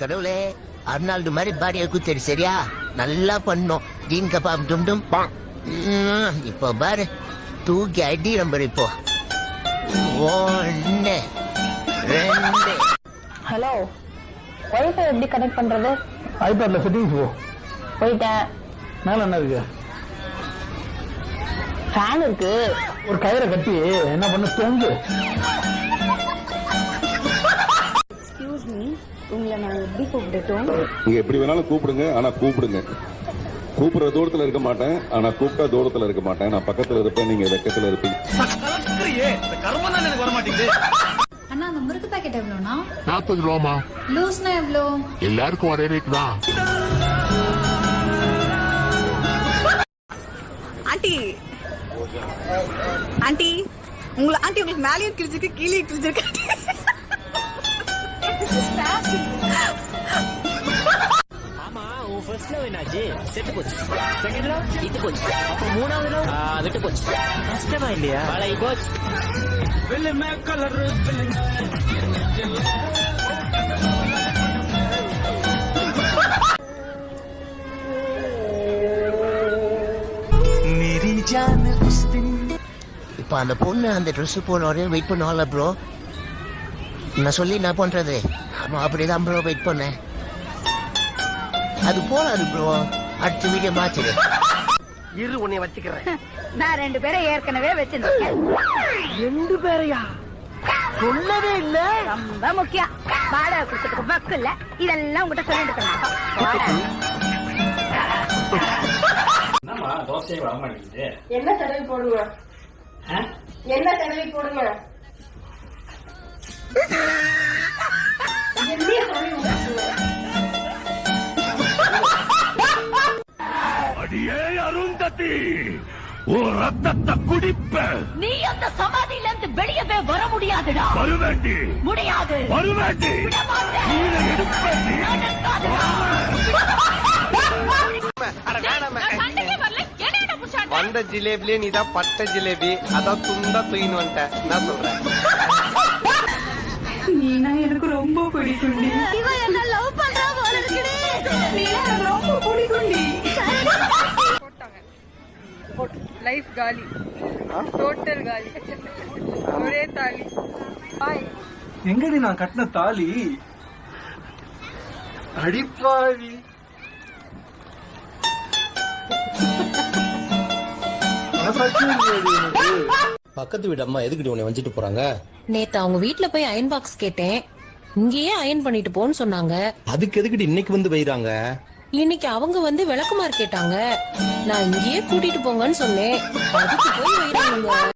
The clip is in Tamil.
கடவுளே அர்னால்டு மாதிரி பாடியை குத்தரி சரியா? நல்லா பண்ணோம். ஜீன் கபாப் டும் டும். இப்போ பாரு. தூக்கி அடி நம்பர் இப்போ. ஒன்னு ரெண்டு. ஹலோ ஒய்ஃபை எப்படி கனெக்ட் பண்றது? ஐபேட்ல செட்டிங்ஸ் போ. போயிட்டேன். மேல என்ன இருக்கு? ஃபேன் இருக்கு. ஒரு கயிறை கட்டி என்ன பண்ண தொங்கு. உங்களை நான் எப்படி கூப்பிடட்டும்? நீங்க எப்படி வேணாலும் கூப்பிடுங்க. ஆனா கூப்பிடுங்க. கூப்பிடுற தூரத்துல இருக்க மாட்டேன். ஆனா கூப்பிட்டா தூரத்துல இருக்க மாட்டேன். நான் பக்கத்துல இருப்பேன். நீங்க வெக்கத்துல இருப்பீங்க. அண்ணா அந்த முறுக்கு பாக்கெட் எவ்வளோண்ணா? நாற்பது ரூபாமா லூஸ்னா எவ்வளோ? எல்லாருக்கும் ஒரே ரேட் தான். ஆண்டி. ஆண்டி உங்களை ஆண்டி உங்களுக்கு மேலேயும் கிழிச்சிருக்கு கீழே கிழிச்சிருக்கு லவ் என்னாச்சு செத்து போச்சு செகண்ட் லவ் இத்து போச்சு அப்ப மூணாவது லவ் விட்டு போச்சு கஷ்டமா இல்லையா பழகி போச்சு இப்போ அந்த பொண்ணு அந்த ட்ரெஸ் போன வரையும் வெயிட் பண்ணுவாங்கள ப்ரோ நான் சொல்லி என்ன பண்றது ஆமா அப்படிதான் ப்ரோ வெயிட் பண்ணேன் அது போலாது ப்ரோ அடுத்த வீடியோ மாத்திடு. இரு உன்னை வச்சுக்கிறேன். நான் ரெண்டு பேரை ஏற்கனவே வச்சிருக்கேன் ரெண்டு பேரையா? சொல்லவே இல்ல. ரொம்ப முக்கியம். வாடகை கொடுத்துட்டு பக்கு இல்ல. இதெல்லாம் உங்ககிட்ட சொல்லிட்டு இருக்கேன் என்ன தடவி போடுங்க? என்ன தடவி போடுங்க? அடியே அருந்ததி. ரத்தத்தை குடிப்ப. நீ அந்த சமாதியில இருந்து வெளியவே வர முடியாதுடா. வருவேண்டி. முடியாது. வருவேண்டி. வந்த ஜிலேபிலே நீ தான் பட்ட ஜிலேபி. அதான் துண்டா தூயின்னு வந்துட்ட. என்ன சொல்ற? நீனா எனக்கு ரொம்ப பிடிக்கும்டி லைஃப் காலி டோட்டல் காலி ஒரே தாலி பாய் எங்கடி நான் கட்டின தாலி? அடிப்பாவி? பக்கத்து வீடு அம்மா எதுக்கிட்ட உன்னை வஞ்சிட்டு போறாங்க? நேத்து அவங்க வீட்ல போய் அயன் பாக்ஸ் கேட்டேன். இங்கேயே அயன் பண்ணிட்டு போன்னு சொன்னாங்க. அதுக்கு எதுக்கிட்டு இன்னைக்கு வந்து வைறாங்க? இன்னைக்கு அவங்க வந்து விளக்குமாறு கேட்டாங்க. நான் இங்கேயே கூட்டிட்டு போங்கன்னு சொன்னேன். அதுக்கு போய் வைறாங்க